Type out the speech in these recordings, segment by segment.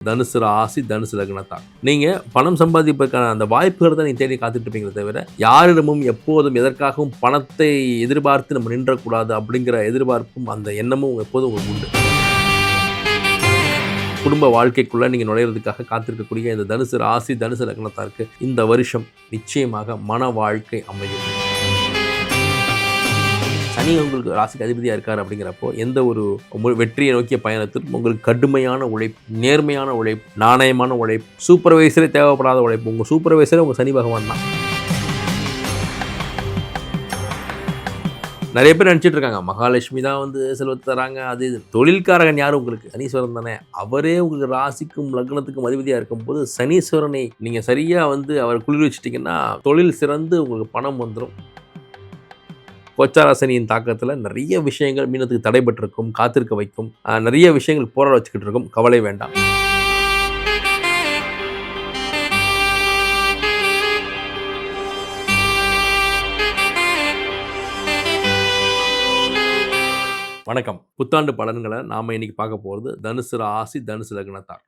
தனுசு ராசி தனுசு லக்னத்தார் நீங்கள் பணம் சம்பாதிப்பதற்கான அந்த வாய்ப்புகளை தான் நீங்கள் தேடி காத்துட்ருப்பீங்களே தவிர யாரிடமும் எப்போதும் எதற்காகவும் பணத்தை எதிர்பார்த்து நம்ம நின்றக்கூடாது அப்படிங்கிற எதிர்பார்ப்பும் அந்த எண்ணமும் எப்போதும் உங்களுக்கு உண்டு. குடும்ப வாழ்க்கைக்குள்ள நீங்கள் நுழையிறதுக்காக காத்திருக்கக்கூடிய இந்த தனுசு ராசி தனுசு லக்னத்தாருக்கு இந்த வருஷம் நிச்சயமாக மன வாழ்க்கை அமையும். சனி உங்களுக்கு ராசிக்கு அதிபதியாக இருக்கார் அப்படிங்கிறப்போ எந்த ஒரு மு- வெற்றியை நோக்கிய பயணத்தில் உங்களுக்கு கடுமையான உழைப்பு நேர்மையான உழைப்பு நாணயமான உழைப்பு சூப்பர்வைசரே தேவைப்படாத உழைப்பு உங்கள் சூப்பர்வைசரே உங்கள் சனி பகவான் தான். நிறைய பேர் நினச்சிட்டு இருக்காங்க மகாலட்சுமி தான் வந்து செல்வத்தை தராங்க அது இது. தொழில்காரகன் யார் உங்களுக்கு? சனீஸ்வரன் தானே. அவரே உங்களுக்கு ராசிக்கும் லக்னத்துக்கும் அதிபதியாக இருக்கும்போது சனீஸ்வரனை நீங்கள் சரியாக வந்து அவர் குளிர் வச்சிட்டிங்கன்னா தொழில் சிறந்து உங்களுக்கு பணம் வந்துடும் கொச்சாராசனியின் தாக்கத்தில் நிறைய விஷயங்கள் மீனத்துக்கு தடைபட்டிருக்கும் காத்திருக்க வைக்கும் நிறைய விஷயங்கள் போராட வச்சுக்கிட்டு இருக்கும். கவலை வேண்டாம். வணக்கம். புத்தாண்டு பலன்களை நாம இன்னைக்கு பார்க்க போகிறது தனுசு ராசி தனுசு லக்னத்தார்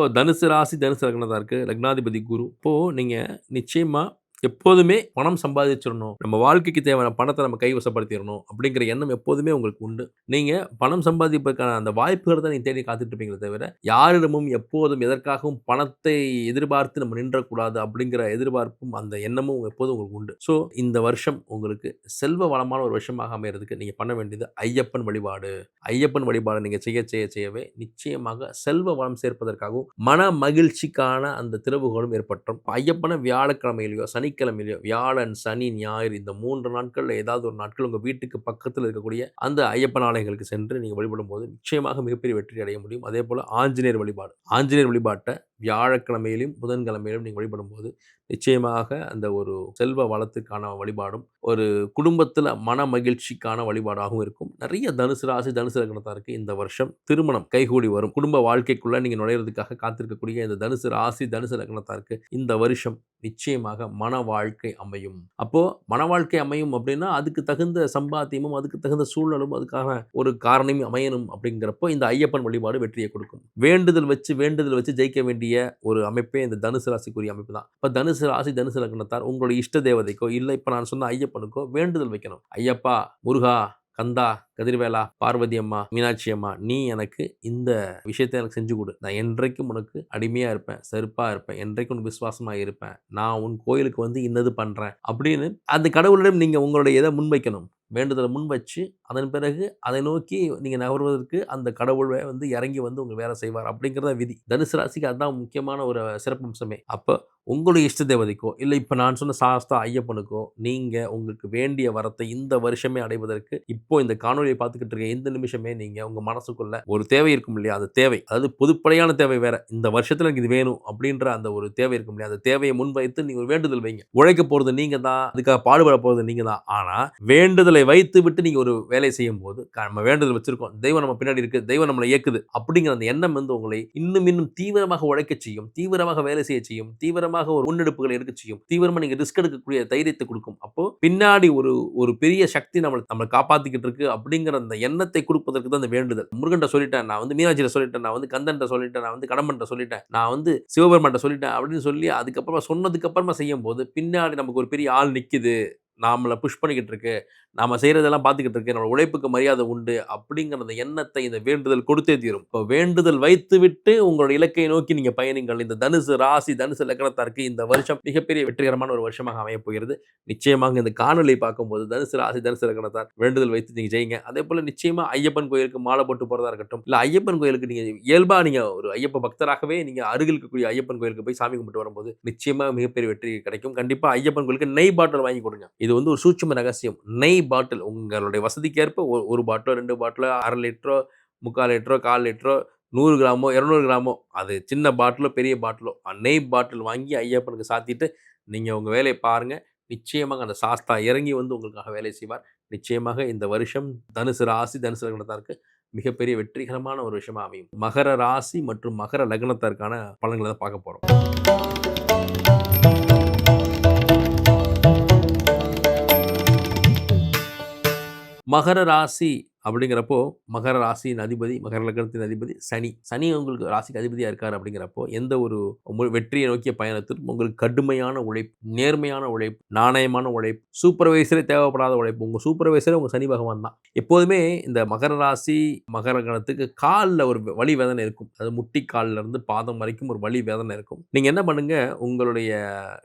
இப்போ தனுசு ராசி தனுசு இருக்குது லக்னாதிபதி குரு. இப்போது நீங்கள் நிச்சயமாக எப்போதுமே பணம் சம்பாதிச்சிடணும். நம்ம வாழ்க்கைக்கு தேவையான பணத்தை நம்ம கைவசப்படுத்திடணும் அப்படிங்கிற எண்ணம் எப்போதுமே உங்களுக்கு உண்டு. நீங்கள் பணம் சம்பாதிப்பதற்கான அந்த வாய்ப்புகளை தான் நீங்கள் தேடி காத்துட்ருப்பீங்களே தவிர யாரிடமும் எப்போதும் எதற்காகவும் பணத்தை எதிர்பார்த்து நம்ம நின்றக்கூடாது அப்படிங்கிற எதிர்பார்ப்பும் அந்த எண்ணமும் எப்போதும் உங்களுக்கு உண்டு. ஸோ இந்த வருஷம் உங்களுக்கு செல்வ வளமான ஒரு வருஷமாக அமையிறதுக்கு நீங்கள் பண்ண வேண்டியது ஐயப்பன் வழிபாடு. ஐயப்பன் வழிபாடு நீங்கள் செய்ய செய்ய செய்யவே நிச்சயமாக செல்வ வளம் சேர்ப்பதற்காகவும் மன மகிழ்ச்சிக்கான அந்த திறவுகளும் ஏற்பட்டும். ஐயப்பனை வியாழக்கிழமையிலையோ சனிக்கிழமையிலையோ வியாழன் சனி ஞாயிறு இந்த மூன்று நாட்களில் ஏதாவது ஒரு நாட்கள் உங்கள் வீட்டுக்கு பக்கத்தில் இருக்கக்கூடிய அந்த ஐயப்பன் ஆலயங்களுக்கு சென்று நீங்கள் வழிபடும் போது நிச்சயமாக மிகப்பெரிய வெற்றி அடைய முடியும். அதே போல் ஆஞ்சநேயர் வழிபாடு. ஆஞ்சநேயர் வழிபாட்டை வியாழக்கிழமையிலும் புதன்கிழமையிலும் நீங்கள் வழிபடும் போது நிச்சயமாக அந்த ஒரு செல்வ வளத்துக்கான வழிபாடும் ஒரு குடும்பத்தில் மன மகிழ்ச்சிக்கான வழிபாடாகவும் இருக்கும். நிறைய தனுசு ராசி தனுசு லக்னத்தாருக்கு இந்த வருஷம் திருமணம் கைகூடி வரும். குடும்ப வாழ்க்கைக்குள்ள நீங்க நுழையிறதுக்காக காத்திருக்கக்கூடிய இந்த தனுசு ராசி தனுசு லக்னத்தாருக்கு இந்த வருஷம் நிச்சயமாக மன வாழ்க்கை அமையும். அப்போ மன வாழ்க்கை அமையும் அப்படின்னா அதுக்கு தகுந்த சம்பாத்தியமும் அதுக்கு தகுந்த சூழலும் அதுக்கான ஒரு காரணமும் அமையணும் அப்படிங்கிறப்போ இந்த ஐயப்பன் வழிபாடு வெற்றியை கொடுக்கும். வேண்டுதல் வச்சு வேண்டுதல் வச்சு ஜெயிக்க வேண்டிய ஒரு அமைப்பே இந்த தனுசு ராசிக்குரிய அமைப்பு தான். இப்போ தனுசு ராசி தனுசு லக்னத்தார் உங்களுடைய இஷ்ட தேவதைக்கோ இல்லை இப்போ நான் சொன்ன ஐயப்பனுக்கோ வேண்டுதல் வைக்கணும். ஐயப்பா முருகா கந்தா கதிர்வேலா பார்வதி அம்மா மீனாட்சி அம்மா நீ எனக்கு இந்த விஷயத்தை எனக்கு செஞ்சு கொடு. நான் என்றைக்கும் உனக்கு அடிமையாக இருப்பேன் செருப்பாக இருப்பேன் என்றைக்கும் உனக்கு விசுவாசமாக இருப்பேன். நான் உன் கோயிலுக்கு வந்து இன்னது பண்ணுறேன் அப்படின்னு அந்த கடவுளிடம் நீங்கள் உங்களுடைய இதை முன்வைக்கணும். வேண்டுதலை முன் வச்சு அதன் பிறகு அதை நோக்கி நீங்கள் நகர்வதற்கு அந்த கடவுளை வந்து இறங்கி வந்து உங்கள் வேலை செய்வார் அப்படிங்கிறத விதி. தனுசு ராசிக்கு அதுதான் முக்கியமான ஒரு சிறப்பம்சமே. அப்போ உங்களுடைய இஷ்ட தேவதைக்கோ இல்லை இப்போ நான் சொன்ன சாஸ்தா ஐயப்பனுக்கோ நீங்கள் உங்களுக்கு வேண்டிய வரத்தை இந்த வருஷமே அடைவதற்கு இப்போ இந்த காணொலியை பார்த்துக்கிட்டு இருக்க எந்த நிமிஷமே நீங்கள் உங்கள் மனசுக்குள்ள ஒரு தேவை இருக்கும் இல்லையா? அந்த தேவை. அதாவது பொதுப்படையான தேவை வேற. இந்த வருஷத்தில் எனக்கு இது வேணும் அப்படின்ற அந்த ஒரு தேவை இருக்கும் இல்லையா? அந்த தேவையை முன்வைத்து நீங்கள் ஒரு வேண்டுதல் வைங்க. உழைக்க போகிறது நீங்கள் தான் அதுக்காக பாடுபட போகிறது நீங்கள் தான் ஆனால் வேண்டுதலை வைத்து விட்டு நீங்கள் ஒரு வேலை செய்யும் போது நம்ம வேண்டுதல் வச்சிருக்கோம். தெய்வம் நம்ம பின்னாடி இருக்குது தெய்வம் நம்மளை இயக்குது. அப்படிங்கிற அந்த எண்ணம் வந்து உங்களை இன்னும் இன்னும் தீவிரமாக உழைக்க செய்யும் தீவிரமாக வேலை செய்ய செய்யும் தீவிரமாக ஒரு முன்னெடுப்புகளை எடுக்க செய்யும். தீவிரமாக நீங்க ரிஸ்க் எடுக்கக்கூடிய தைரியத்தை கொடுக்கும். அப்போ பின்னாடி ஒரு ஒரு பெரிய சக்தி நம்மளை நம்மளை காப்பாத்திக்கிட்டு இருக்கு அப்படிங்கிற அந்த எண்ணத்தை கொடுப்பதற்கு தான் அந்த வேண்டுதல். முருகன்ட்ட சொல்லிட்டேன் நான் வந்து மீனாட்சியில சொல்லிட்டேன் நான் வந்து கந்தன்ட்ட சொல்லிட்டேன் நான் வந்து கடம்பன்ட்ட சொல்லிட்டேன் நான் வந்து சிவபெருமான்ட்ட சொல்லிட்டேன் அப்படின்னு சொல்லி அதுக்கப்புறமா சொன்னதுக்கு அப்புறமா செய்யும் போது பின்னாடி நமக்கு ஒரு பெரிய ஆள் நிக்குது. நாமளை புஷ் பண்ணிக்கிட்டு இருக்கு நாம செய்யறதெல்லாம் பார்த்துக்கிட்டு இருக்கு நம்ம உழைப்புக்கு மரியாதை உண்டு அப்படிங்கிற அந்த எண்ணத்தை இந்த வேண்டுதல் கொடுத்தே தீரும். இப்போ வேண்டுதல் வைத்து விட்டு உங்களோட இலக்கை நோக்கி நீங்க பயணிங்கள். இந்த தனுசு ராசி தனுசு லக்னத்தாருக்கு இந்த வருஷம் மிகப்பெரிய வெற்றிகரமான ஒரு வருஷமாக அமையப் போகிறது. நிச்சயமாக இந்த காணொலி பார்க்கும்போது தனுசு ராசி தனுசு லக்னத்தார் வேண்டுதல் வைத்து நீங்க செய்யுங்க அதே போல நிச்சயமா ஐயப்பன் கோயிலுக்கு மாலை போட்டு போறதா இருக்கட்டும் இல்ல ஐயப்பன் கோயிலுக்கு நீங்க இயல்பா நீங்க ஒரு ஐயப்ப பக்தராகவே நீங்க அருகில் இருக்கக்கூடிய ஐயப்பன் கோயிலுக்கு போய் சாமி கும்பிட்டு வரும்போது நிச்சயமா மிகப்பெரிய வெற்றி கிடைக்கும். கண்டிப்பா ஐயப்பன் கோயிலுக்கு நெய் பாட்டில் வாங்கி கொடுங்க. இது இது வந்து ஒரு சூட்சும ரகசியம். நெய் பாட்டில் உங்களுடைய வசதிக்கேற்ப ஒரு ஒரு பாட்டிலோ ரெண்டு பாட்டிலோ அரை லிட்டரோ முக்கால் லிட்டரோ கால் லிட்டரோ நூறு கிராமோ இரநூறு கிராமோ அது சின்ன பாட்டிலோ பெரிய பாட்டிலோ நெய் பாட்டில் வாங்கி ஐயப்பனுக்கு சாத்திட்டு நீங்கள் உங்கள் வேலையை பாருங்கள் நிச்சயமாக அந்த சாஸ்தா இறங்கி வந்து உங்களுக்காக வேலை செய்வார். நிச்சயமாக இந்த வருஷம் தனுசு ராசி தனுசு லக்னத்தாருக்கு மிகப்பெரிய வெற்றிகரமான ஒரு விஷயமா அமையும். மகர ராசி மற்றும் மகர லக்னத்தாருக்கான பலன்களை தான் பார்க்க போகிறோம் மகர ராசி அப்படிங்கிறப்போ மகர ராசியின் அதிபதி மகர லக்னத்தின் அதிபதி சனி. சனி உங்களுக்கு ராசிக்கு அதிபதியாக இருக்கார் அப்படிங்கிறப்போ எந்த ஒரு வெற்றியை நோக்கிய பயணத்திற்கும் உங்களுக்கு கடுமையான உழைப்பு நேர்மையான உழைப்பு நாணயமான உழைப்பு சூப்பர்வைசரே தேவைப்படாத உழைப்பு. உங்கள் சூப்பர்வைசரே உங்கள் சனி பகவான் தான். எப்போதுமே இந்த மகர ராசி மகர லக்னத்துக்கு காலில் ஒரு வலி வேதனை இருக்கும். அது முட்டி காலில் இருந்து பாதம் வரைக்கும் ஒரு வலி வேதனை இருக்கும். நீங்கள் என்ன பண்ணுங்கள் உங்களுடைய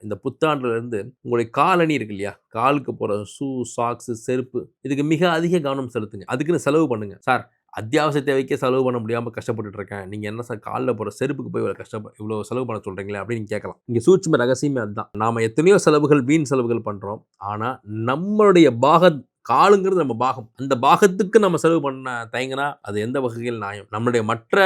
இந்த புத்தாண்டுலேருந்து உங்களுடைய காலணி இருக்கு இல்லையா? காலுக்கு போகிற ஷூ சாக்ஸு செருப்பு இதுக்கு மிக அதிக கவனம் செலுத்துங்க. அது அதுக்குன்னு செலவு பண்ணுங்க. சார் அத்தியாவசிய தேவைக்கே செலவு பண்ண முடியாமல் கஷ்டப்பட்டுட்டு இருக்கேன். நீங்கள் என்ன சார் காலில் போகிற செருப்புக்கு போய் இவ்வளோ கஷ்டப்ப இவ்வளோ செலவு பண்ண சொல்கிறீங்களே அப்படின்னு கேட்கலாம். இங்கே சூட்சும ரகசியமே அதுதான். நாம் எத்தனையோ செலவுகள் வீண் செலவுகள் பண்ணுறோம் ஆனால் நம்மளுடைய பாகத் காலுங்கிறது நம்ம பாகம். அந்த பாகத்துக்கு நம்ம செலவு பண்ண தயங்கினா அது எந்த வகையில் நியாயம்? நம்மளுடைய மற்ற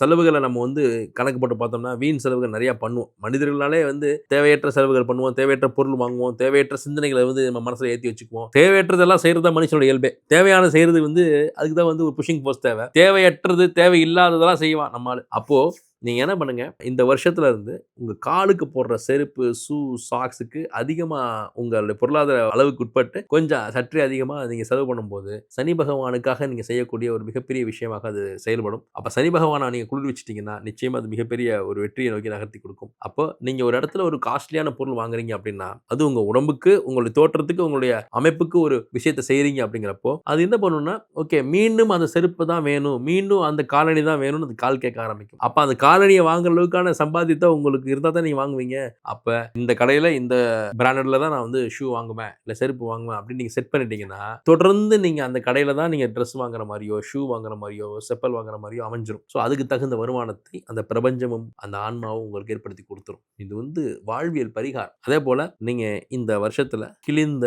செலவுகளை நம்ம வந்து கணக்கு போட்டு பார்த்தோம்னா வீண் செலவுகள் நிறைய பண்ணுவோம். மனிதர்களாலே வந்து தேவையற்ற செலவுகள் பண்ணுவோம் தேவையற்ற பொருள் வாங்குவோம் தேவையற்ற சிந்தனைகளை வந்து நம்ம மனசில் ஏற்றி வச்சுக்குவோம். தேவையற்றதெல்லாம் செய்யறது தான் மனுஷனோட இயல்பே. தேவையான செய்யறது வந்து அதுக்கு தான் வந்து ஒரு புஷிங் போஸ்ட் தேவை. தேவையற்றது தேவையில்லாததெல்லாம் செய்வான் நம்மளால் அப்போது நீங்கள் என்ன பண்ணுங்கள் இந்த வருஷத்துல இருந்து உங்கள் காலுக்கு போடுற செருப்பு ஷூ சாக்ஸுக்கு அதிகமாக உங்களுடைய பொருளாதார அளவுக்கு உட்பட்டு கொஞ்சம் சற்றே அதிகமாக நீங்கள் செலவு பண்ணும்போது சனி பகவானுக்காக நீங்கள் செய்யக்கூடிய ஒரு மிகப்பெரிய விஷயமாக அது செயல்படும். அப்போ சனி பகவானை நீங்கள் குளிர் வச்சிட்டிங்கன்னா நிச்சயமாக அது மிகப்பெரிய ஒரு வெற்றியை நோக்கி நகர்த்தி கொடுக்கும். அப்போ நீங்கள் ஒரு இடத்துல ஒரு காஸ்ட்லியான பொருள் வாங்குறீங்க அப்படின்னா அது உங்கள் உடம்புக்கு உங்களுடைய தோற்றத்துக்கு உங்களுடைய அமைப்புக்கு ஒரு விஷயத்தை செய்கிறீங்க அப்படிங்கிறப்போ அது என்ன பண்ணும்னா ஓகே மீண்டும் அந்த செருப்பு தான் வேணும் மீண்டும் அந்த காலணி தான் வேணும்னு அது கால் கேட்க ஆரம்பிக்கும். அப்போ அந்த காலணியை வாங்குற அளவுக்கான சம்பாதித்தா உங்களுக்கு இருந்தால் தான் நீங்க வாங்குவீங்க. அப்போ இந்த கடையில் இந்த பிராண்டட்ல தான் நான் வந்து ஷூ வாங்குவேன் இல்லை செருப்பு வாங்குவேன் அப்படின்னு நீங்கள் செட் பண்ணிட்டீங்கன்னா தொடர்ந்து நீங்கள் அந்த கடையில் தான் நீங்கள் ட்ரெஸ் வாங்குற மாதிரியோ ஷூ வாங்குற மாதிரியோ செப்பல் வாங்குற மாதிரியோ அமைஞ்சிரும். ஸோ அதுக்கு தகுந்த வருமானத்தை அந்த பிரபஞ்சமும் அந்த ஆன்மாவும் உங்களுக்கு ஏற்படுத்தி கொடுத்துரும். இது வந்து வாழ்வியல் பரிகாரம். அதே போல் நீங்கள் இந்த வருஷத்தில் கிழிந்த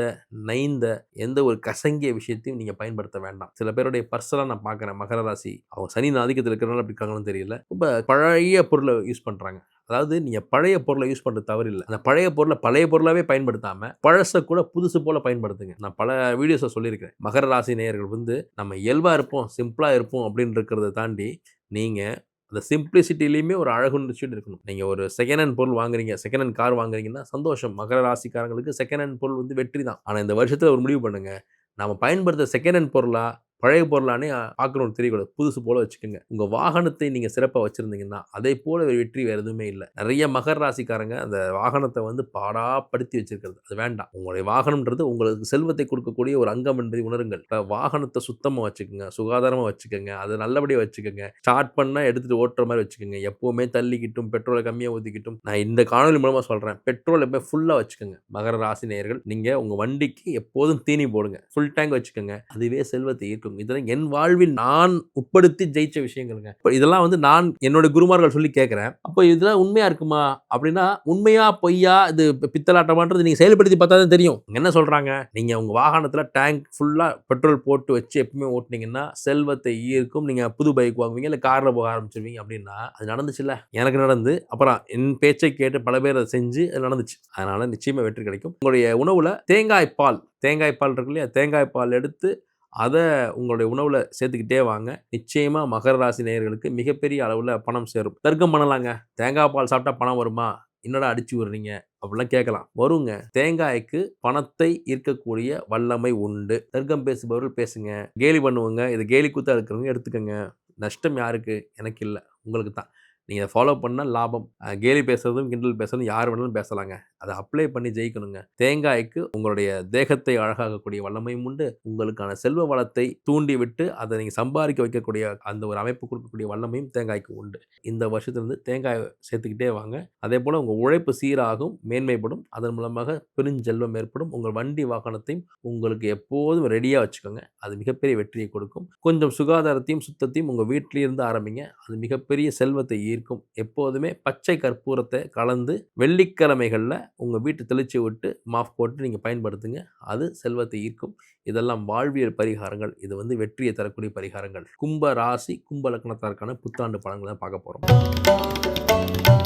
நைந்த எந்த ஒரு கசங்கிய விஷயத்தையும் நீங்கள் பயன்படுத்த வேண்டாம். சில பேருடைய பர்சலாக நான் பார்க்குறேன் மகர ராசி. அவங்க சனி ஆதிக்கத்தில் இருக்கிறனால அப்படி இருக்காங்கன்னு தெரியல. இப்போ பழைய பொருளை யூஸ் பண்ணுறாங்க அதாவது நீங்கள் பழைய பொருளை யூஸ் பண்ணுறது தவறு இல்லை அந்த பழைய பொருளை பழைய பொருளாகவே பயன்படுத்தாமல் பழசை கூட புதுசு போல் பயன்படுத்துங்க. நான் பல வீடியோஸை சொல்லியிருக்கிறேன். மகர ராசி நேயர்கள் வந்து நம்ம இயல்பாக இருப்போம் சிம்பிளாக இருப்போம் அப்படின்னு இருக்கிறத தாண்டி நீங்கள் அந்த சிம்பிளிசிட்டிலையுமே ஒரு அழகுணர்ச்சியோடு இருக்கணும். நீங்கள் ஒரு செகண்ட் ஹேண்ட் பொருள் வாங்குறீங்க செகண்ட் ஹேண்ட் கார் வாங்குறீங்கன்னா சந்தோஷம். மகர ராசிக்காரங்களுக்கு செகண்ட் ஹேண்ட் பொருள் வந்து வெற்றி தான். ஆனால் இந்த வருஷத்தில் ஒரு முடிவு பண்ணுங்கள் நம்ம பயன்படுத்த செகண்ட் ஹேண்ட் பொருளாக பழைய பொருளானே பார்க்கணும் தெரியக்கூடாது புதுசு போல வச்சுக்கோங்க. உங்கள் வாகனத்தை நீங்கள் சிறப்பாக வச்சுருந்தீங்கன்னா அதே போல வெற்றி வேறு எதுவுமே இல்லை. நிறைய மகர் ராசிக்காரங்க அந்த வாகனத்தை வந்து பாடாப்படுத்தி வச்சிருக்கிறது. அது வேண்டாம். உங்களுடைய வாகனம்ன்றது உங்களுக்கு செல்வத்தை கொடுக்கக்கூடிய ஒரு அங்கம் என்பதை உணருங்கள். இப்போ வாகனத்தை சுத்தமாக வச்சுக்கோங்க. சுகாதாரமாக வச்சுக்கோங்க. அதை நல்லபடியாக வச்சுக்கோங்க. ஸ்டார்ட் பண்ணால் எடுத்துகிட்டு ஓட்டுற மாதிரி வச்சுக்கோங்க. எப்போவுமே தள்ளிக்கிட்டும் பெட்ரோலை கம்மியாக ஊற்றிக்கிட்டும் நான் இந்த காணொலி மூலமாக சொல்கிறேன் பெட்ரோல் எப்போ ஃபுல்லாக வச்சுக்கோங்க. மகர ராசி நேயர்கள் நீங்கள் உங்கள் வண்டிக்கு எப்போதும் தீனி போடுங்க. ஃபுல் டேங்க் வச்சுக்கோங்க. அதுவே செல்வத்தை ஈர்க்கும். இதெல்லாம் என் வாழ்வில் நான் உட்படுத்தி ஜெயிச்ச விஷயங்களுங்க. இப்போ இதெல்லாம் வந்து நான் என்னோட குருமார்கள் சொல்லி கேட்குறேன். அப்போ இதெல்லாம் உண்மையாக இருக்குமா? அப்படின்னா உண்மையா பொய்யா இது பித்தலாட்டமான்றது நீங்கள் செயல்படுத்தி பார்த்தா தான் தெரியும். என்ன சொல்கிறாங்க நீங்கள் உங்கள் வாகனத்தில் டேங்க் ஃபுல்லாக பெட்ரோல் போட்டு வச்சு எப்பவுமே ஓட்டுனீங்கன்னா செல்வத்தை ஈர்க்கும். நீங்கள் புது பைக் வாங்குவீங்க இல்லை காரில் போக ஆரம்பிச்சிருவீங்க அப்படின்னா அது நடந்துச்சுல்ல? எனக்கு நடந்து. அப்புறம் என் பேச்சை கேட்டு பல பேர் அதை செஞ்சு அது நடந்துச்சு. அதனால் நிச்சயமாக வெற்றி கிடைக்கும். உங்களுடைய உணவில் தேங்காய் பால் தேங்காய் பால் இருக்கு இல்லையா? தேங்காய் பால் எடுத்து அதை உங்களுடைய உணவில் சேர்த்துக்கிட்டே வாங்க. நிச்சயமாக மகர ராசி நேயர்களுக்கு மிகப்பெரிய அளவில் பணம் சேரும். தர்க்கம் பண்ணலாங்க. தேங்காய் பால் சாப்பிட்டா பணம் வருமா? என்னடா அடிச்சு விடுறீங்க? அப்படிலாம் கேட்கலாம். வருங்க. தேங்காய்க்கு பணத்தை ஈர்க்கக்கூடிய வல்லமை உண்டு. தர்க்கம் பேசுபவர்கள் பேசுங்க. கேலி பண்ணுவோங்க. இது கேலி கூத்தா இருக்கிறவங்க எடுத்துக்கோங்க. நஷ்டம் யாருக்கு? எனக்கு இல்லை. உங்களுக்கு தான். நீங்கள் ஃபாலோ பண்ணால் லாபம். கேலி பேசுறதும் கிண்டல் பேசுறதும் யார் வேணாலும் பேசலாங்க. அதை அப்ளை பண்ணி ஜெயிக்கணுங்க. தேங்காய்க்கு உங்களுடைய தேகத்தை அழகாக்கக்கூடிய வல்லமையும் உண்டு. உங்களுக்கான செல்வ வளத்தை தூண்டி விட்டு அதை நீங்கள் சம்பாதிக்க வைக்கக்கூடிய அந்த ஒரு அமைப்பு கொடுக்கக்கூடிய வல்லமையும் தேங்காய்க்கு உண்டு. இந்த வருஷத்துலேருந்து தேங்காய் சேர்த்துக்கிட்டே வாங்க. அதே போல் உங்கள் உழைப்பு சீராகும் மேன்மைப்படும். அதன் மூலமாக பெருஞ்செல்வம் ஏற்படும். உங்கள் வண்டி வாகனத்தையும் உங்களுக்கு எப்போதும் ரெடியாக வச்சுக்கோங்க. அது மிகப்பெரிய வெற்றியை கொடுக்கும். கொஞ்சம் சுகாதாரத்தையும் சுத்தத்தையும் உங்கள் வீட்டிலேருந்து ஆரம்பிங்க. அது மிகப்பெரிய செல்வத்தை ஈர்க்கும் எப்போதுமே பச்சை கற்பூரத்தை கலந்து வெள்ளிக்கிழமைகளில் உங்கள் வீட்டு தெளிச்சு விட்டு மாஃப் போட்டு நீங்கள் பயன்படுத்துங்க. அது செல்வத்தை ஈர்க்கும். இதெல்லாம் வாழ்வியல் பரிகாரங்கள். இது வந்து வெற்றியை தரக்கூடிய பரிகாரங்கள். கும்ப ராசி கும்ப லக்னத்தாருக்கான புத்தாண்டு பலன்களை பார்க்க போகிறோம்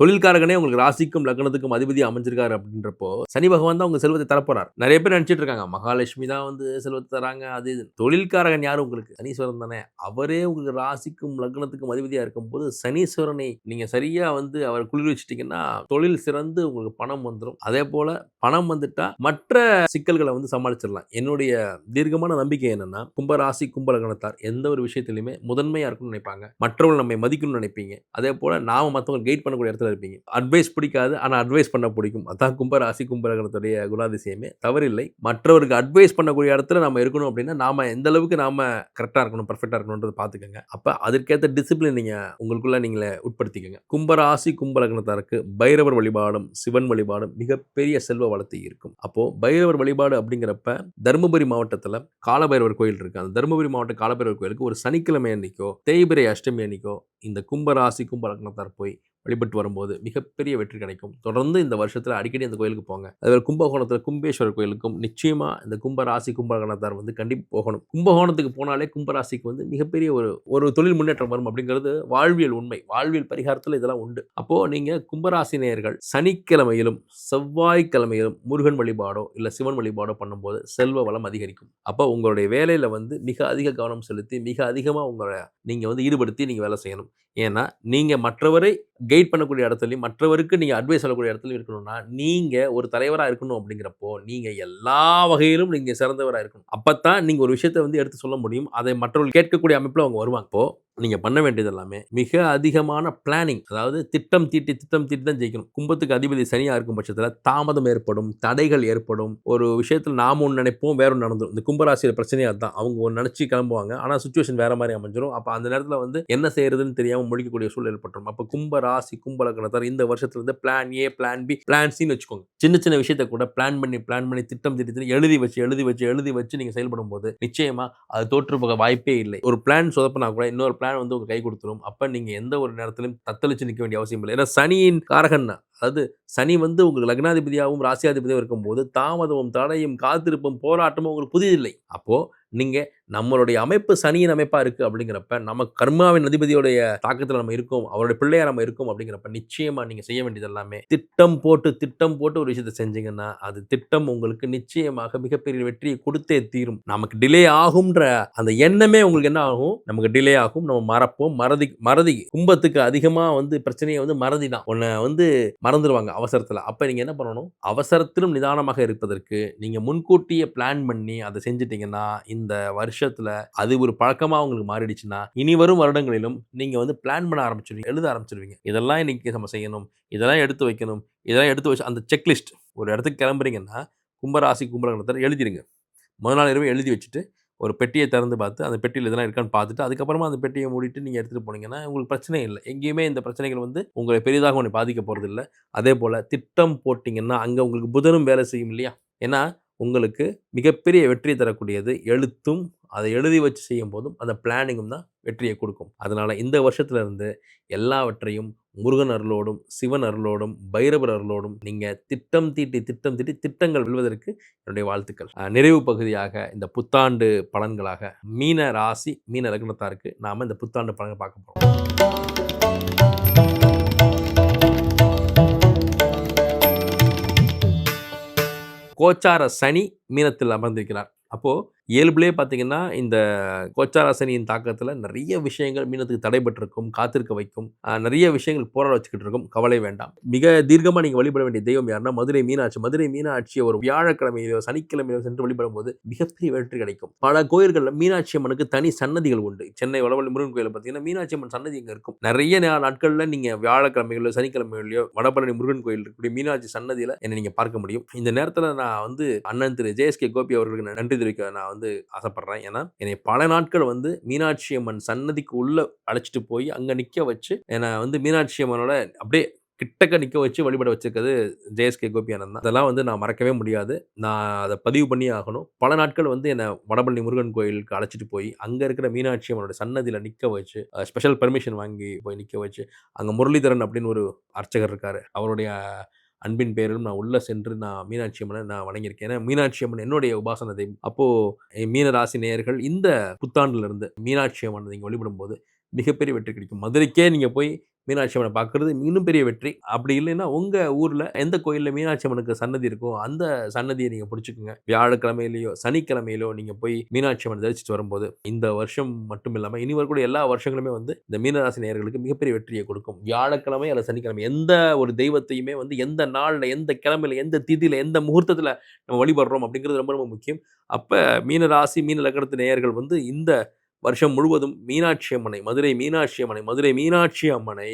தொழில்காரகனே உங்களுக்கு ராசிக்கும் லக்னத்துக்கும் அதிபதி அமைஞ்சிருக்காரு அப்படின்றப்போ சனி பகவான் தான் உங்க செல்வத்தை தரப்போறார். நிறைய பேர் நினைச்சிட்டு இருக்காங்க மகாலட்சுமி தான் வந்து செல்வத்தை தராங்க அது இது. தொழில்காரகன் யாரும் உங்களுக்கு? சனீஸ்வரன் தானே. அவரே உங்களுக்கு ராசிக்கும் லக்னத்துக்கும் அதிபதியா இருக்கும்போது சனீஸ்வரனை நீங்க சரியா வந்து அவர் குளிர்விச்சிட்டீங்கன்னா தொழில் சிறந்து உங்களுக்கு பணம் வந்துடும் அதே போல பணம் வந்துட்டா மற்ற சிக்கல்களை வந்து சமாளிச்சிடலாம். என்னுடைய தீர்க்கமான நம்பிக்கை என்னன்னா கும்பராசி கும்பலகணத்தார் எந்த ஒரு விஷயத்திலுமே முதன்மையா இருக்கணும்னு நினைப்பாங்க. மற்றவர்கள் நம்மை மதிக்கணும்னு நினைப்பீங்க. அதே போல நாம மற்றவங்க கைட் பண்ணக்கூடிய இடத்துல இருப்பீங்க. அட்வைஸ் பிடிக்காது ஆனால் அட்வைஸ் பண்ண பிடிக்கும். அதான் கும்பராசி கும்ப லக்னத்துடைய குணாதிசயமே தவறில்லை மற்றவருக்கு அட்வைஸ் பண்ணக்கூடிய இடத்துல நம்ம இருக்கணும் அப்படின்னா நாம எந்த அளவுக்கு நாம கரெக்டா இருக்கணும் பர்ஃபெக்டாக இருக்கணும்ன்றதை பார்த்துக்கோங்க. அப்போ அதற்கேற்ற டிசிப்ளின் நீங்கள் உங்களுக்குள்ளே நீங்களே உட்படுத்திக்கோங்க. கும்பராசி கும்ப லக்னத்தாருக்கு பைரவர் வழிபாடும் சிவன் வழிபாடும் மிகப்பெரிய செல்வ வளத்தை இருக்கும் அப்போ பைரவர் வழிபாடு அப்படிங்கிறப்ப தருமபுரி மாவட்டத்தில் காலபைரவர் கோயில் இருக்குது அந்த தருமபுரி மாவட்ட காலபைரவர் கோயிலுக்கு ஒரு சனிக்கிழமை அன்னைக்கோ தேய்பிரை அஷ்டமி அன்னைக்கோ இந்த கும்பராசி கும்பலக்னத்தார் போய் வழிபட்டு வரும்போது மிகப்பெரிய வெற்றி கிடைக்கும். தொடர்ந்து இந்த வருஷத்தில் அடிக்கடி அந்த கோயிலுக்கு போங்க. அதுவே கும்பகோணத்தில் கும்பேஸ்வரர் கோயிலுக்கும் நிச்சயமாக இந்த கும்பராசி கும்பகோணத்தார் வந்து கண்டிப்பாக போகணும். கும்பகோணத்துக்கு போனாலே கும்பராசிக்கு வந்து மிகப்பெரிய ஒரு ஒரு தொழில் முன்னேற்றம் வரும் அப்படிங்கிறது வாழ்வியல் உண்மை. வாழ்வியல் பரிகாரத்தில் இதெல்லாம் உண்டு. அப்போது நீங்கள் கும்பராசி நேயர்கள் சனிக்கிழமையிலும் செவ்வாய்க்கிழமையிலும் முருகன் வழிபாடோ இல்லை சிவன் வழிபாடோ பண்ணும்போது செல்வ வளம் அதிகரிக்கும். அப்போ உங்களுடைய வேலையில் வந்து மிக அதிக கவனம் செலுத்தி மிக அதிகமாக உங்களை நீங்கள் வந்து ஈடுபடுத்தி நீங்கள் வேலை செய்யணும். ஏன்னா நீங்கள் மற்றவரை கைட் பண்ணக்கூடிய இடத்துலையும் மற்றவருக்கு நீங்கள் அட்வைஸ் சொல்லக்கூடிய இடத்துலையும் இருக்கணும்னா நீங்கள் ஒரு தலைவராக இருக்கணும் அப்படிங்கிறப்போ நீங்கள் எல்லா வகையிலும் நீங்கள் சிறந்தவராக இருக்கணும். அப்போ தான் நீங்கள் ஒரு விஷயத்தை வந்து எடுத்து சொல்ல முடியும். அதை மற்றவர்கள் கேட்கக்கூடிய அமைப்பில் அவங்க வருவாங்க. இப்போது நீங்கள் பண்ண வேண்டியது எல்லாமே மிக அதிகமான பிளானிங் அதாவது திட்டம் தீட்டி திட்டம் தீட்டி தான் ஜெயிக்கணும். கும்பத்துக்கு அதிபதி சனியாக இருக்கும் பட்சத்தில் தாமதம் ஏற்படும் தடைகள் ஏற்படும். ஒரு விஷயத்தில் நாம் ஒன்று நினைப்போம் வேற ஒன்று நடந்துடும் இந்த கும்பராசியில் பிரச்சனையாக தான் அவங்க ஒன்று நினச்சி கிளம்புவாங்க. ஆனால் சுச்சுவேஷன் வேறு மாதிரி அமைஞ்சிடும் அப்போ அந்த நேரத்தில் வந்து என்ன செய்யறதுன்னு தெரியாமல் முடிக்கக்கூடிய சூழல் ஏற்பட்டுரும். அப்போ கும்பரா ராசி கும்பலக்கணத்தார் இந்த வருஷத்துல இருந்து plan A plan B plan சின்னு வச்சுக்கோங்க. சின்ன சின்ன விஷயத்தை கூட பிளான் பண்ணி பிளான் பண்ணி திட்டம் திட்டத்தில் எழுதி வச்சு எழுதி வச்சு எழுதி வச்சு நீங்கள் செயல்படும் போது நிச்சயமா அது தோற்று போக வாய்ப்பே இல்லை. ஒரு பிளான் சொதப்பினா கூட இன்னொரு பிளான் வந்து உங்களுக்கு கை கொடுத்துரும். அப்போ நீங்கள் எந்த ஒரு நேரத்திலும் தத்தளிச்சு நிற்க வேண்டிய அவசியம் இல்லை. ஏன்னா சனியின் காரகன்னா அதாவது சனி வந்து உங்களுக்கு லக்னாதிபதியாகவும் ராசியாதிபதியாகவும் இருக்கும்போது தாமதமும் தடையும் காத்திருப்பும் போராட்டமும் உங்களுக்கு புதியதில்லை அப்போது நீங்கள் நம்மளுடைய அமைப்பு சனியின் அமைப்பாக இருக்குது அப்படிங்கிறப்ப நம்ம கர்மாவின் அதிபதியோடைய தாக்கத்தில் நம்ம இருக்கோம் அவருடைய பிள்ளையாக நம்ம இருக்கோம் அப்படிங்கிறப்ப நிச்சயமாக நீங்கள் செய்ய வேண்டியது எல்லாமே திட்டம் போட்டு திட்டம் போட்டு ஒரு விஷயத்தை செஞ்சீங்கன்னா அது திட்டம் உங்களுக்கு நிச்சயமாக மிகப்பெரிய வெற்றியை கொடுத்தே தீரும். நமக்கு டிலே ஆகும்ன்ற அந்த எண்ணமே உங்களுக்கு என்ன ஆகும்? நமக்கு டிலே ஆகும். நம்ம மறப்போம். மறதி மறதி கும்பத்துக்கு அதிகமாக வந்து பிரச்சனையை வந்து மறதி தான் உன்னை வந்து மறந்துடுவாங்க அவசரத்தில். அப்போ நீங்கள் என்ன பண்ணணும்? அவசரத்திலும் நிதானமாக இருப்பதற்கு நீங்கள் முன்கூட்டியே பிளான் பண்ணி அதை செஞ்சிட்டிங்கன்னா இந்த வருஷத்தில் அது ஒரு பழக்கமாக உங்களுக்கு மாறிடுச்சுன்னா இனி வரும் வருடங்களிலும் நீங்கள் வந்து பிளான் பண்ண ஆரம்பிச்சிருவீங்க எழுத ஆரம்பிச்சிருவீங்க. இதெல்லாம் இன்னைக்கு நம்ம செய்யணும் இதெல்லாம் எடுத்து வைக்கணும் இதெல்லாம் எடுத்து வச்சு அந்த செக்லிஸ்ட் ஒரு இடத்துக்கு கிளம்புறீங்கன்னா கும்பராசி கும்பலகணத்தில் எழுதிருங்க. முதல் நாள் இரவு எழுதி வச்சுட்டு ஒரு பெட்டியை திறந்து பார்த்து அந்த பெட்டியில் இதெல்லாம் இருக்கான்னு பார்த்துட்டு அதுக்கப்புறமா அந்த பெட்டியை மூடிட்டு நீங்கள் எடுத்துகிட்டு போனீங்கன்னா உங்களுக்கு பிரச்சனை இல்லை. எங்கேயுமே இந்த பிரச்சனைகள் வந்து உங்களை பெரிதாக ஒன்று பாதிக்க போகிறது இல்லை. அதே போல் திட்டம் போட்டிங்கன்னா அங்கே உங்களுக்கு புதனும் வேலை செய்யும் இல்லையா? ஏன்னா உங்களுக்கு மிகப்பெரிய வெற்றியை தரக்கூடியது எழுத்தும் அதை எழுதி வச்சு செய்யும் போதும் அந்த பிளானிங்கும் தான் வெற்றியை கொடுக்கும். அதனால் இந்த வருஷத்துல இருந்து எல்லாவற்றையும் முருகன் அருளோடும் சிவன் அருளோடும் பைரவர் அருளோடும் நீங்கள் திட்டம் தீட்டி திட்டம் தீட்டி திட்டங்கள் வெல்வதற்கு என்னுடைய வாழ்த்துக்கள். நிறைவு பகுதியாக இந்த புத்தாண்டு பலன்களாக மீன ராசி மீன லக்னத்தாருக்கு நாம் இந்த புத்தாண்டு பலன்கள் பார்க்க போகிறோம் கோச்சார சனி மீனத்தில் அமர்ந்திருக்கிறார். அப்போது இயல்புலே பார்த்தீங்கன்னா இந்த கோச்சாராசனியின் தாக்கத்தில் நிறைய விஷயங்கள் மீனத்துக்கு தடைபட்டிருக்கும் காத்திருக்க வைக்கும். நிறைய விஷயங்கள் போராட வச்சுக்கிட்டு இருக்கும். கவலை வேண்டாம். மிக தீர்க்கமாக நீங்கள் வழிபட வேண்டிய தெய்வம் யாருன்னா மதுரை மீனாட்சி. மதுரை மீனாட்சியை ஒரு வியாழக்கிழமையிலோ சனிக்கிழமையிலோ சென்று வழிபடும் போது மிகப்பெரிய வெற்றி கிடைக்கும். பல கோயில்களில் மீனாட்சி அம்மனுக்கு தனி சன்னதிகள் உண்டு. சென்னை வடவள்ளி முருகன் கோயிலில் பார்த்தீங்கன்னா மீனாட்சி அம்மன் சன்னதி இங்கே இருக்கும். நிறைய நாட்களில் நீங்கள் வியாழக்கிழமைகளோ சனிக்கிழமைகளிலோ வடபழனி முருகன் கோயில் இருக்கக்கூடிய மீனாட்சி சன்னதியில் என்னை நீங்கள் பார்க்க முடியும். இந்த நேரத்தில் நான் வந்து அண்ணன் திரு ஜேஎஸ்கே கோபி அவர்களுக்கு நான் நன்றி தெரிவிக்க நான் வந்து வந்து ஆசைப்படுறேன். ஏன்னா என்னை பல நாட்கள் வந்து மீனாட்சி அம்மன் சன்னதிக்கு உள்ள அழைச்சிட்டு போய் அங்கே நிற்க வச்சு என்னை வந்து மீனாட்சி அம்மனோட அப்படியே கிட்டக்க நிற்க வச்சு வழிபட வச்சிருக்கிறது ஜேஎஸ்கே கோபி ஆனந்த் தான். அதெல்லாம் வந்து நான் மறக்கவே முடியாது. நான் அதை பதிவு பண்ணி ஆகணும். பல நாட்கள் வந்து என்னை வடபழனி முருகன் கோயிலுக்கு அழைச்சிட்டு போய் அங்கே இருக்கிற மீனாட்சி அம்மனோட சன்னதியில் நிற்க வச்சு ஸ்பெஷல் பெர்மிஷன் வாங்கி போய் நிற்க வச்சு அங்கே முரளிதரன் அப்படின்னு ஒரு அர்ச்சகர் இருக்கார். அவருடைய அன்பின் பேரிலும் நான் உள்ளே சென்று நான் மீனாட்சி அம்மனை நான் வணங்கியிருக்கேன். ஏன்னா மீனாட்சி அம்மன் என்னுடைய உபாசன தெய்வம் அப்போது மீனராசி நேயர்கள் இந்த புத்தாண்டுல இருந்து மீனாட்சி அம்மனை நீங்கள் வழிபடும் போது மிகப்பெரிய வெற்றி கிடைக்கும். மதுரைக்கே நீங்கள் போய் மீனாட்சி அம்மனை பார்க்குறது இன்னும் பெரிய வெற்றி. அப்படி இல்லைன்னா உங்கள் ஊரில் எந்த கோயிலில் மீனாட்சி அம்மனுக்கு சன்னதி இருக்கோ அந்த சன்னதியை நீங்கள் பிடிச்சிக்கோங்க. வியாழக்கிழமையிலையோ சனிக்கிழமையிலோ நீங்கள் போய் மீனாட்சி அம்மன் தரிசித்து வரும்போது இந்த வருஷம் மட்டும் இல்லாமல் இனி வரக்கூடிய எல்லா வருஷங்களுமே வந்து இந்த மீனராசி நேயர்களுக்கு மிகப்பெரிய வெற்றியை கொடுக்கும். வியாழக்கிழமை அல்லது சனிக்கிழமை எந்த ஒரு தெய்வத்தையுமே வந்து எந்த நாளில் எந்த கிழமையில் எந்த திதியில் எந்த முகூர்த்தத்தில் நம்ம வழிபடுறோம் அப்படிங்கிறது ரொம்ப ரொம்ப முக்கியம். அப்போ மீனராசி மீன லக்கணத்து நேயர்கள் வந்து இந்த வருஷம் முழுவதும் மீனாட்சி அம்மனை மதுரை மீனாட்சி அம்மனை மதுரை மீனாட்சி அம்மனை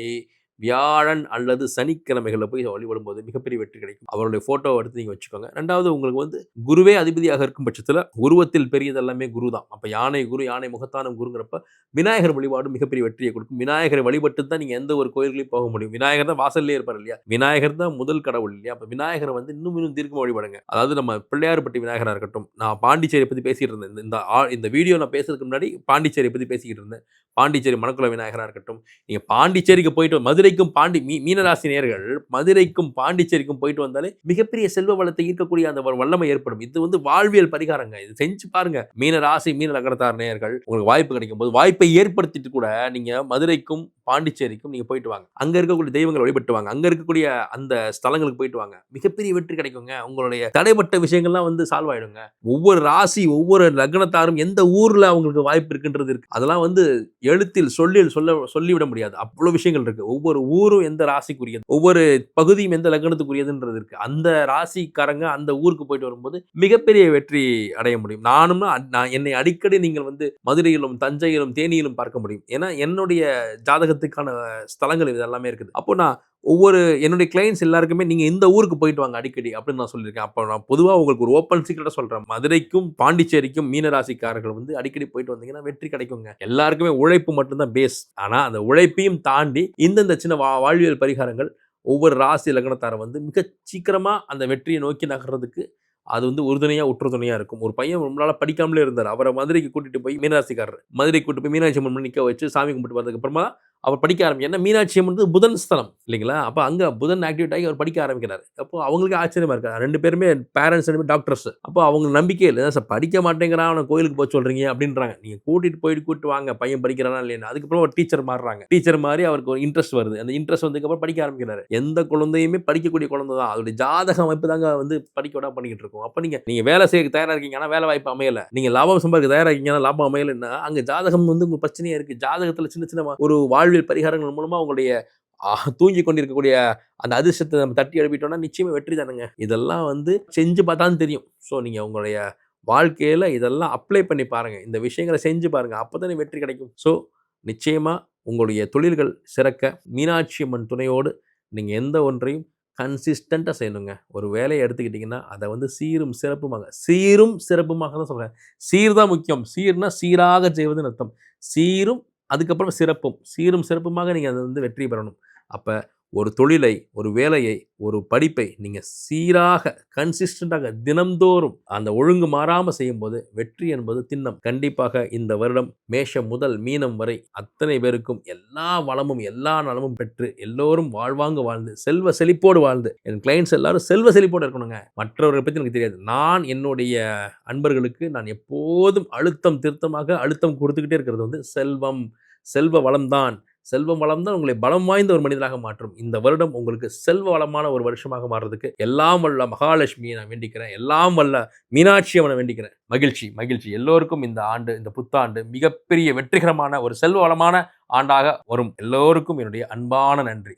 வியாழன் அல்லது சனிக்கிழமைகளில் போய் வழிபடும்போது மிகப்பெரிய வெற்றி கிடைக்கும். அவருடைய ஃபோட்டோவை எடுத்து நீங்கள் வச்சுக்கோங்க. ரெண்டாவது உங்களுக்கு வந்து குருவே அதிபதியாக இருக்கும் பட்சத்தில் உருவத்தில் பெரியது எல்லாமே குரு தான். அப்போ யானை குரு யானை முகத்தானம் குருங்கிறப்ப விநாயகர் வழிபாடு மிகப்பெரிய வெற்றியை கொடுக்கும். விநாயகரை வழிபட்டு தான் நீங்கள் எந்த ஒரு கோயில்களையும் போக முடியும். விநாயகர் தான் வாசல்லே இருப்பார் இல்லையா? விநாயகர் தான் முதல் கடவுள் இல்லையா? அப்போ விநாயகரை வந்து இன்னும் இன்னும் தீர்க்கமாக வழிபடுங்க. அதாவது நம்ம பிள்ளையார்பட்டி விநாயகராக இருக்கட்டும் நான் பாண்டிச்சேரியை பற்றி பேசிகிட்டு இருந்தேன். இந்த- இந்த ஆ- இந்த வீடியோ நான் பேசுறதுக்கு முன்னாடி பாண்டிச்சேரியை பற்றி பேசிக்கிட்டு இருந்தேன். பாண்டிச்சேரி மணக்குள விநாயகராக இருக்கட்டும் நீங்கள் பாண்டிச்சேரிக்கு போயிட்டு மதுரை மதுரைக்கும் பாண்டி மீ மீனராசி நேர்கள் மதுரைக்கும் பாண்டிச்சேரிக்கும் போயிட்டு வந்தாலே மிகப்பெரிய செல்வ வளத்தை ஈர்க்கக்கூடிய அந்த ஒரு வல்லமை ஏற்படும். இது வந்து வாழ்வியல் பரிகாரங்க. இது செஞ்சு பாருங்க. மீனராசி மீன நகரத்தார் நேயர்கள் உங்களுக்கு வாய்ப்பு கிடைக்கும் போது வாய்ப்பை ஏற்படுத்திட்டு கூட நீங்க மதுரைக்கும் பாண்டிச்சேரிக்கும் நீங்க போயிட்டு வாங்க. அங்க இருக்கக்கூடிய தெய்வங்களை வழிபட்டு வாங்க. அங்க இருக்கக்கூடிய அந்த ஸ்தலங்களுக்கு போயிட்டு வாங்க. மிகப்பெரிய வெற்றி கிடைக்குங்க. உங்களுடைய தடைப்பட்ட விஷயங்கள்லாம் வந்து சால்வ் ஆயிடுங்க. ஒவ்வொரு ராசி ஒவ்வொரு லக்னத்தாரும் எந்த ஊர்ல அவங்களுக்கு வாய்ப்பு இருக்குன்றது இருக்கு. அதெல்லாம் வந்து எழுத்தில் சொல்லில் சொல்ல சொல்லிவிட முடியாது. அவ்வளவு விஷயங்கள் இருக்கு. ஒவ்வொரு ஊரும் எந்த ராசிக்குரியது? ஒவ்வொரு பகுதியும் எந்த லக்னத்துக்குரியதுன்றது இருக்கு. அந்த ராசிக்காரங்க அந்த ஊருக்கு போயிட்டு வரும்போது மிகப்பெரிய வெற்றி அடைய முடியும். நானும் நான் என்னை அடிக்கடி நீங்கள் வந்து மதுரையிலும் தஞ்சையிலும் தேனியிலும் பார்க்க முடியும். ஏன்னா என்னுடைய தங்குறதுக்கான ஸ்தலங்கள் இது எல்லாமே இருக்குது. அப்போ நான் ஒவ்வொரு என்னுடைய கிளைண்ட்ஸ் எல்லாருக்குமே நீங்கள் இந்த ஊருக்கு போயிட்டு வாங்க அடிக்கடி அப்படின்னு நான் சொல்லியிருக்கேன். அப்போ நான் பொதுவாக உங்களுக்கு ஒரு ஓப்பன் சீக்கிரட்டாக சொல்கிறேன் மதுரைக்கும் பாண்டிச்சேரிக்கும் மீனராசிக்காரர்கள் வந்து அடிக்கடி போயிட்டு வந்தீங்கன்னா வெற்றி கிடைக்குங்க. எல்லாருக்குமே உழைப்பு மட்டும்தான் பேஸ் ஆனால் அந்த உழைப்பையும் தாண்டி இந்தந்த சின்ன வா வாழ்வியல் பரிகாரங்கள் ஒவ்வொரு ராசி லக்னத்தாரை வந்து மிக சீக்கிரமாக அந்த வெற்றியை நோக்கி நகர்றதுக்கு அது வந்து உறுதுணையாக உற்றுதுணையாக இருக்கும். ஒரு பையன் ரொம்ப நாளாக படிக்காமலே இருந்தார். அவரை மதுரைக்கு கூட்டிட்டு போய் மீனராசிக்காரர் மதுரைக்கு கூட்டிட்டு போய் மீனாட்சி அம்மன் நிற்க வச்சு சாமி கும்பிட்டு வந்ததுக்கு அப்புறமா அவர் படிக்க ஆரம்பிக்கும் ஏன்னா மீனாட்சி அம்மன் வந்து புதன் ஸ்தலம் இல்லைங்களா? அப்போ அங்கே புதன் ஆக்டிவேட் ஆகி அவர் படிக்க ஆரம்பிக்கிறார். அப்போ அவங்களுக்கு ஆச்சரியமா இருக்கு. ரெண்டு பேருமே பேரண்ட்ஸ் ரெண்டு டாக்டர்ஸ் அப்போ அவங்க நம்பிக்கை இல்லை. சார் படிக்க மாட்டேங்கிறான். அவனை கோயிலுக்கு போக சொல்கிறீங்க அப்படின்றாங்க. நீங்கள் கூட்டிகிட்டு போயிட்டு கூட்டு வாங்க. பையன் படிக்கிறானா இல்லையா? அதுக்கப்புறம் ஒரு டீச்சர் மாறுறாங்க. டீச்சர் மாதிரி அவருக்கு ஒரு இன்ட்ரெஸ்ட் வருது. அந்த இன்ட்ரெஸ்ட் வந்ததுக்கப்புறம் படிக்க ஆரம்பிக்கிறாரு. எந்த குழந்தையுமே படிக்கக்கூடிய குழந்தை தான். அதோட ஜாதக அமைப்பு தாங்க வந்து படிக்க விட பண்ணிக்கிட்டு இருக்கோம். அப்போ நீங்கள் நீங்கள் வேலை செய்ய தயாராக இருக்கீங்க. ஆனால் வேலை வாய்ப்பு அமையலை. நீங்கள் லாபம் சம்பாதிக்க தயாராக இருக்கீங்க. ஆனால் லாபம் அமையலைன்னா அங்கே ஜாதகம் வந்து உங்கள் பிரச்சனையாக இருக்குது ஜாதகத்தில் சின்ன சின்ன ஒரு வாழ்வியல் பரிகாரங்கள் மூலமாக உங்களுடைய தூங்கி கொண்டிருக்கக்கூடிய அந்த அதிர்ஷ்டத்தை நம்ம தட்டி எழுப்பிட்டோம்னா நிச்சயமே வெற்றி தானுங்க. இதெல்லாம் வந்து செஞ்சு பார்த்தாலும் தெரியும். ஸோ நீங்கள் உங்களுடைய வாழ்க்கையில் இதெல்லாம் அப்ளை பண்ணி பாருங்கள் இந்த விஷயங்களை செஞ்சு பாருங்கள் அப்போ தானே வெற்றி கிடைக்கும். ஸோ நிச்சயமாக உங்களுடைய தொழில்கள் சிறக்க மீனாட்சி அம்மன் துணையோடு நீங்கள் எந்த ஒன்றையும் கன்சிஸ்டண்ட்டாக செய்யணுங்க. ஒரு வேலையை எடுத்துக்கிட்டிங்கன்னா அதை வந்து சீரும் சிறப்புமாக சீரும் சிறப்புமாக தான் சொல்கிறேன் சீர் தான் முக்கியம். சீர்னா சீராக செய்வதுன்னு அர்த்தம். சீரும் அதுக்கப்புறம் சிறப்பும். சீரும் சிறப்புமாக நீங்கள் அதை வந்து வெற்றி பெறணும். அப்போ ஒரு தொழிலை ஒரு வேலையை ஒரு படிப்பை நீங்கள் சீராக கன்சிஸ்டண்ட்டாக தினம்தோறும் அந்த ஒழுங்கு மாறாமல் செய்யும்போது வெற்றி என்பது திண்ணம். கண்டிப்பாக இந்த வருடம் மேஷம் முதல் மீனம் வரை அத்தனை பேருக்கும் எல்லா வளமும் எல்லா நலமும் பெற்று எல்லோரும் வாழ்வாங்க வாழ்ந்து செல்வ செழிப்போடு வாழ்ந்து என் கிளைண்ட்ஸ் எல்லாரும் செல்வ செழிப்போடு இருக்கணுங்க. மற்றவர்களை பற்றி எனக்கு தெரியாது. நான் என்னுடைய அன்பர்களுக்கு நான் எப்போதும் அழுத்தம் திருத்தமாக அழுத்தம் கொடுத்துக்கிட்டே இருக்கிறது வந்து செல்வம் செல்வ வளம்தான். செல்வம் வளம் தான் உங்களை பலம் வாய்ந்த ஒரு மனிதனாக மாற்றும். இந்த வருடம் உங்களுக்கு செல்வ வளமான ஒரு வருஷமாக மாறுறதுக்கு எல்லாம் வல்ல மகாலட்சுமியை நான் வேண்டிக்கிறேன். எல்லாம் வல்ல மீனாட்சி அவனை வேண்டிக்கிறேன். மகிழ்ச்சி மகிழ்ச்சி. எல்லோருக்கும் இந்த ஆண்டு இந்த புத்தாண்டு மிகப்பெரிய வெற்றிகரமான ஒரு செல்வ வளமான ஆண்டாக வரும். எல்லோருக்கும் என்னுடைய அன்பான நன்றி.